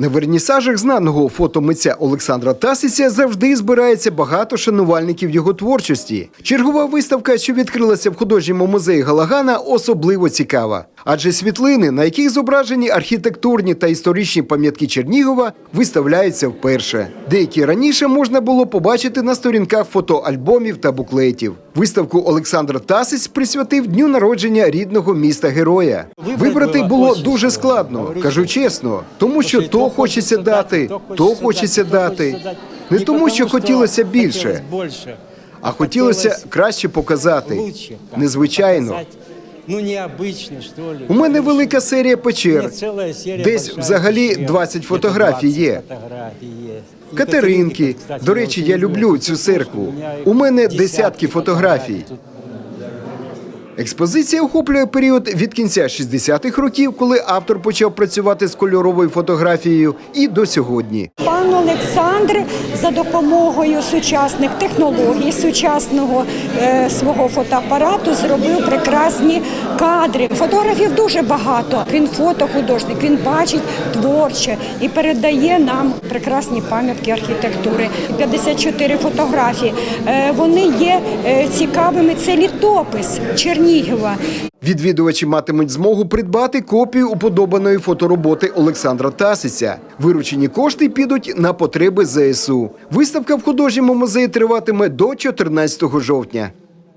На вернісажах знаного фотомитця Олександра Тасиця завжди збирається багато шанувальників його творчості. Чергова виставка, що відкрилася в художньому музеї Галагана, особливо цікава. Адже світлини, на яких зображені архітектурні та історичні пам'ятки Чернігова, виставляються вперше. Деякі раніше можна було побачити на сторінках фотоальбомів та буклетів. Виставку Олександр Тасиць присвятив дню народження рідного міста героя. Вибрати було дуже складно, кажу чесно, тому що то хочеться дати, то хочеться дати. Не тому, що хотілося більше, а хотілося краще показати. Незвичайно. Ну, необычно, что ли. У мене велика серія печер. Десь взагалі пещер. 20 фотографій є. Катеринки. До речі, я люблю цю церкву. У мене десятки десятки фотографій. Експозиція охоплює період від кінця 60-х років, коли автор почав працювати з кольоровою фотографією, і до сьогодні. Пан Олександр за допомогою сучасних технологій, сучасного е, свого фотоапарату зробив прекрасні кадри. Фотографів дуже багато. Він фотохудожник, він бачить творче і передає нам прекрасні пам'ятки архітектури. 54 фотографії. Е, вони є е, цікавими. Це літопис Чернігова. Відвідувачі матимуть змогу придбати копію уподобаної фотороботи Олександра Тасиця. Виручені кошти підуть на потреби ЗСУ. Виставка в художньому музеї триватиме до 14 жовтня.